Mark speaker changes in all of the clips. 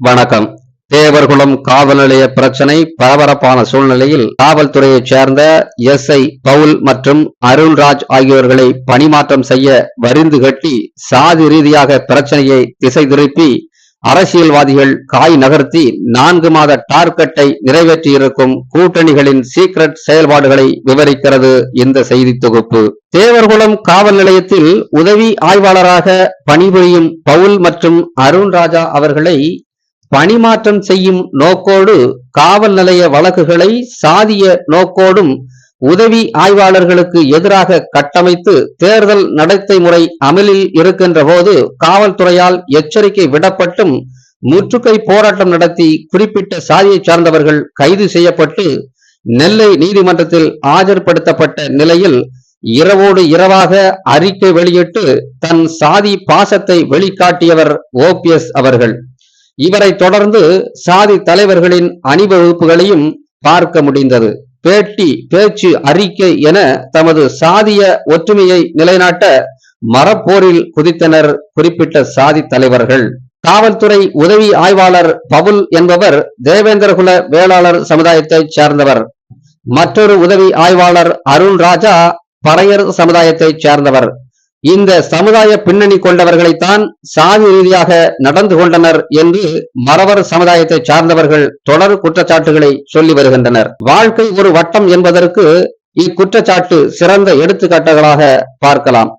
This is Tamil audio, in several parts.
Speaker 1: வணக்கம். தேவர்குளம் காவல் நிலைய பிரச்சனை பரபரப்பான சூழ்நிலையில் காவல்துறையைச் சேர்ந்த எஸ். ஐ. பவுல் மற்றும் அருண்ராஜ் ஆகியோர்களை பணிமாற்றம் செய்ய வரிந்து கட்டி சாதி ரீதியாக பிரச்சனையை திசை திருப்பி அரசியல்வாதிகள் காய் நகர்த்தி நான்கு மாத டார்கெட்டை நிறைவேற்றியிருக்கும் கூட்டணிகளின் சீக்ரெட் செயல்பாடுகளை விவரிக்கிறது இந்த செய்தி தொகுப்பு. தேவர்குளம் காவல் நிலையத்தில் உதவி ஆய்வாளராக பணிபுரியும் பவுல் மற்றும் அருண் ராஜா அவர்களை பணிமாற்றம் செய்யும் நோக்கோடு காவல் நிலைய வழக்குகளை சாதிய நோக்கோடும் உதவி ஆய்வாளர்களுக்கு எதிராக கட்டமைத்து தேர்தல் நடத்தை முறை அமலில் இருக்கின்ற போது காவல்துறையால் எச்சரிக்கை விடப்பட்டும் முற்றுகை போராட்டம் நடத்தி குறிப்பிட்ட சாதியைச் சார்ந்தவர்கள் கைது செய்யப்பட்டு நெல்லை நீதிமன்றத்தில் ஆஜர்படுத்தப்பட்ட நிலையில் இரவோடு இரவாக அறிக்கை வெளியிட்டு தன் சாதி பாசத்தை வெளிக்காட்டியவர் ஓபிஎஸ் அவர்கள். இவரை தொடர்ந்து சாதி தலைவர்களின் அணிவகுப்புகளையும் பார்க்க முடிந்தது. பேட்டி பேச்சு அறிக்கை என தமது சாதிய ஒற்றுமையை நிலைநாட்ட மரப்போரில் குதித்தனர் குறிப்பிட்ட சாதி தலைவர்கள். காவல்துறை உதவி ஆய்வாளர் பவுல் என்பவர் தேவேந்திரகுல வேளாளர் சமுதாயத்தைச் சேர்ந்தவர். மற்றொரு உதவி ஆய்வாளர் அருண் ராஜா பறையர் சமுதாயத்தைச் சேர்ந்தவர். இந்த சமுதாய பின்னணி கொண்டவர்களைத்தான் சாதி ரீதியாக நடந்து கொண்டனர் என்று மறவர் சமுதாயத்தை சார்ந்தவர்கள் தொடர் குற்றச்சாட்டுகளை சொல்லி வருகின்றனர். வாழ்க்கை ஒரு வட்டம் என்பதற்கு இக்குற்றச்சாட்டு சிறந்த எடுத்துக்காட்டுகளாக பார்க்கலாம்.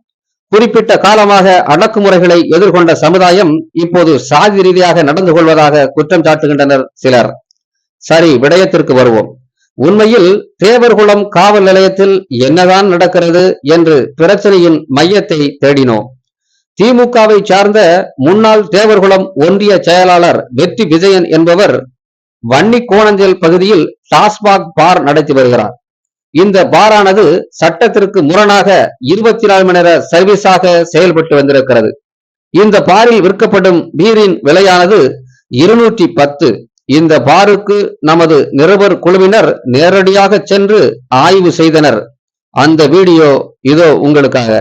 Speaker 1: குறிப்பிட்ட காலமாக அடக்குமுறைகளை எதிர்கொண்ட சமுதாயம் இப்போது சாதி ரீதியாக நடந்து கொள்வதாக குற்றம் சாட்டுகின்றனர் சிலர். சரி விடயத்திற்கு வருவோம். உண்மையில் தேவர்குளம் காவல் நிலையத்தில் என்னதான் நடக்கிறது என்று பிரச்சனையின் மையத்தை தேடினோம். திமுகவை சார்ந்த முன்னாள் தேவர்குளம் ஒன்றிய செயலாளர் வெற்றி விஜயன் என்பவர் வன்னி கோணஞ்சல் பகுதியில் டாஸ்மாக் பார் நடத்தி வருகிறார். இந்த பாரானது சட்டத்திற்கு முரணாக இருபத்தி நாலு மணி நேர சர்வீஸாக செயல்பட்டு வந்திருக்கிறது. இந்த பாரில் விற்கப்படும் பீரின் விலையானது இருநூற்றி பத்து. இந்த பாருக்கு நமது நிருபர் குழுவினர் நேரடியாக சென்று ஆய்வு செய்தனர். அந்த வீடியோ இதோ உங்களுக்காக.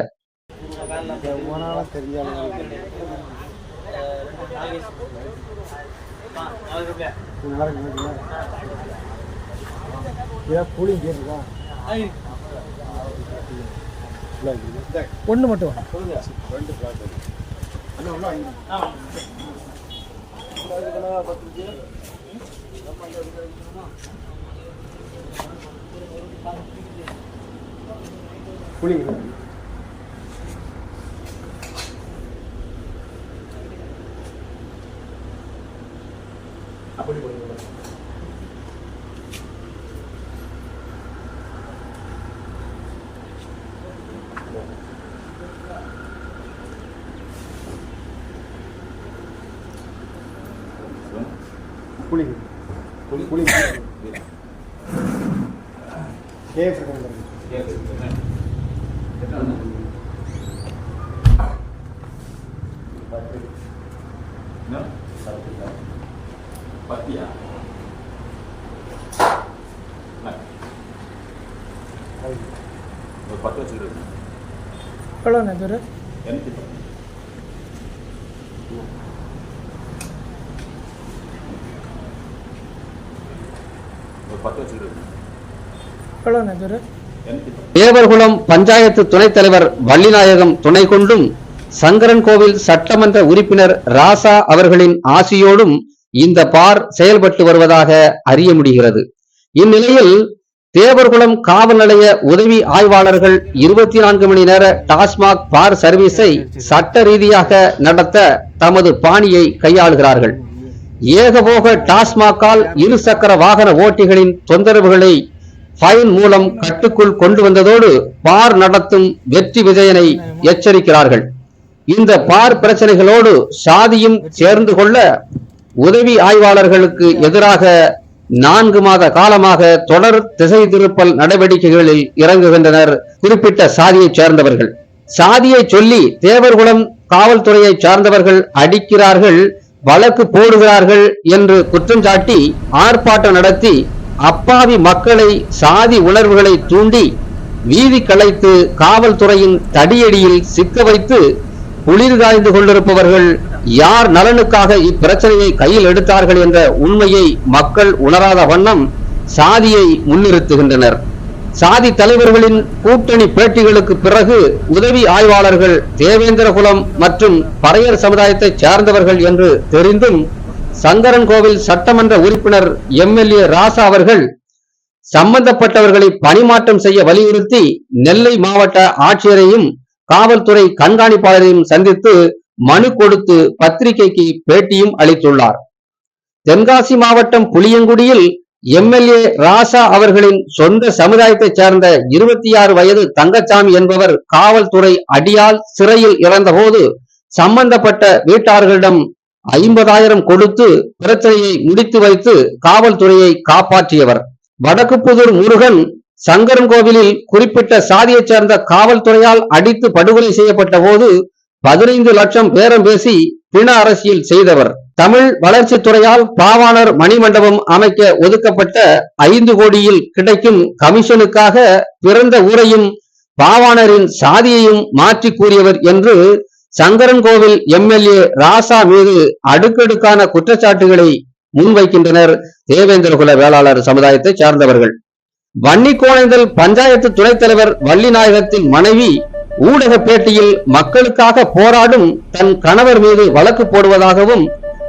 Speaker 2: ஒன்று மட்டும் புளி புளி புளி புளி கேஃப்
Speaker 3: பத்தியா ஒரு பத்து வச்சுக்கிறது
Speaker 2: எவ்வளோ பேர்
Speaker 3: எண்ணூற்றி
Speaker 1: தேவர்குளம் பஞ்சாயத்து துணைத் தலைவர் வள்ளிநாயகம் துணை கொண்டும் சங்கரன் கோவில் சட்டமன்ற உறுப்பினர் ராசா அவர்களின் ஆசியோடும் இந்த பார் செயல்பட்டு வருவதாக அறிய முடிகிறது. இந்நிலையில் தேவர்குளம் காவல் நிலைய உதவி ஆய்வாளர்கள் இருபத்தி நான்கு மணி நேர டாஸ்மாக் பார் சர்வீஸை சட்ட ரீதியாக நடத்த தமது பாணியை கையாளுகிறார்கள். ஏகபோக டாஸ்மாக்கால் இருசக்கர வாகன ஓட்டிகளின் தொந்தரவுகளை ஃபைன் மூலம் கட்டுக்குள் கொண்டு வந்ததோடு பார் நடத்தும் வெற்றி விஜயனை எச்சரிக்கிறார்கள். இந்த பார் பிரச்சனைகளோடு சாதியும் சேர்ந்து கொள்ள உதவி ஆய்வாளர்களுக்கு எதிராக நான்கு மாத காலமாக தொடர் திசை திருப்பல் நடவடிக்கைகளில் இறங்குகின்றனர் குறிப்பிட்ட சாதியைச் சேர்ந்தவர்கள். சாதியை சொல்லி தேவர்குளம் காவல்துறையை சார்ந்தவர்கள் அடிக்கிறார்கள். வழக்கு போடுகிறார்கள் என்று குற்றம் சாட்டி ஆர்ப்பாட்டம் நடத்தி அப்பாவி மக்களை சாதி உணர்வுகளை தூண்டி வீதி கலைத்து காவல்துறையின் தடியடியில் சிக்க வைத்து குளிர் காய்ந்து கொண்டிருப்பவர்கள் யார் நலனுக்காக இப்பிரச்சனையை கையில் எடுத்தார்கள் என்ற உண்மையை மக்கள் உணராத வண்ணம் சாதியை முன்னிறுத்துகின்றனர். சாதி தலைவர்களின் கூட்டணி பேட்டிகளுக்கு பிறகு உதவி ஆய்வாளர்கள் தேவேந்திரகுலம் மற்றும் பறையர் சமுதாயத்தைச் சார்ந்தவர்கள் என்று தெரிந்தும் சங்கரன்கோவில் சட்டமன்ற உறுப்பினர் எம்எல்ஏ ராசா அவர்கள் சம்பந்தப்பட்டவர்களை பணிமாற்றம் செய்ய வலியுறுத்தி நெல்லை மாவட்ட ஆட்சியரையும் காவல்துறை கண்காணிப்பாளரையும் சந்தித்து மனு கொடுத்து பத்திரிகைக்கு பேட்டியும் அளித்துள்ளார். தென்காசி மாவட்டம் புளியங்குடியில் எம்எல்ஏ ராசா அவர்களின் சொந்த சமுதாயத்தைச் சேர்ந்த இருபத்தி ஆறு வயது தங்கச்சாமி என்பவர் காவல்துறை அடியால் சிறையில் இறந்தபோது சம்பந்தப்பட்ட வீட்டார்களிடம் ஐம்பதாயிரம் கொடுத்து பிரச்சனையை முடித்து வைத்து காவல்துறையை காப்பாற்றியவர். வடக்குப்புதூர் முருகன் சங்கரன் கோவிலில் குறிப்பிட்ட சாதியைச் சேர்ந்த காவல்துறையால் அடித்து படுகொலை செய்யப்பட்ட போது பதினைந்து லட்சம் பேரம் பேசி பிண அரசியல் செய்தவர். தமிழ் வளர்ச்சித்துறையால் பாவாணர் மணிமண்டபம் அமைக்க ஒதுக்கப்பட்ட ஐந்து கோடியில் கிடைக்கும் கமிஷனுக்காக பிறந்த ஊரையும் பாவாணரின் சாதியையும் மாற்றி கூறியவர் என்று சங்கரன்கோவில் எம்எல்ஏ ராசா மீது அடுக்கடுக்கான குற்றச்சாட்டுகளை முன்வைக்கின்றனர் தேவேந்திரகுல வேளாளர் சமுதாயத்தைச் சார்ந்தவர்கள். வன்னிக்கோணைந்தல் பஞ்சாயத்து துணைத் தலைவர் வள்ளிநாயகத்தின் மனைவி ஊடக பேட்டியில் மக்களுக்காக போராடும் தன் கணவர் மீது வழக்கு போடுவதாகவும்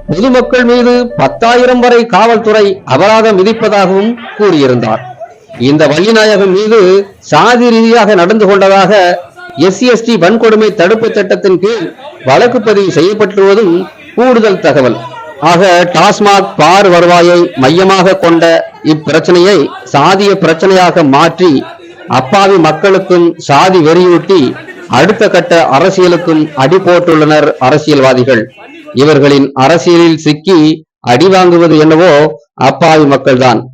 Speaker 1: பொதுமக்கள் மீது பத்தாயிரம் வரை காவல்துறை அபராதம் விதிப்பதாகவும் கூறியிருந்தார். இந்த வள்ளிநாயகம் மீது சாதி ரீதியாக நடந்து கொண்டதாக எஸ்சி எஸ்டி வன்கொடுமை தடுப்பு சட்டத்தின் கீழ் வழக்கு பதிவு செய்யப்பட்டுள்ளதும் கூடுதல் தகவல். ஆக டாஸ்மாக் பார் வருவாயை மையமாக கொண்ட இப்பிரச்சனையை சாதிய பிரச்சனையாக மாற்றி அப்பாவி மக்களுக்கும் சாதி வெறியூட்டி அடுத்த கட்ட அரசியலுக்கும் அடி போட்டுள்ளனர் அரசியல்வாதிகள். இவர்களின் அரசியலில் சிக்கி அடி வாங்குவது என்னவோ அப்பாவி மக்கள்தான்.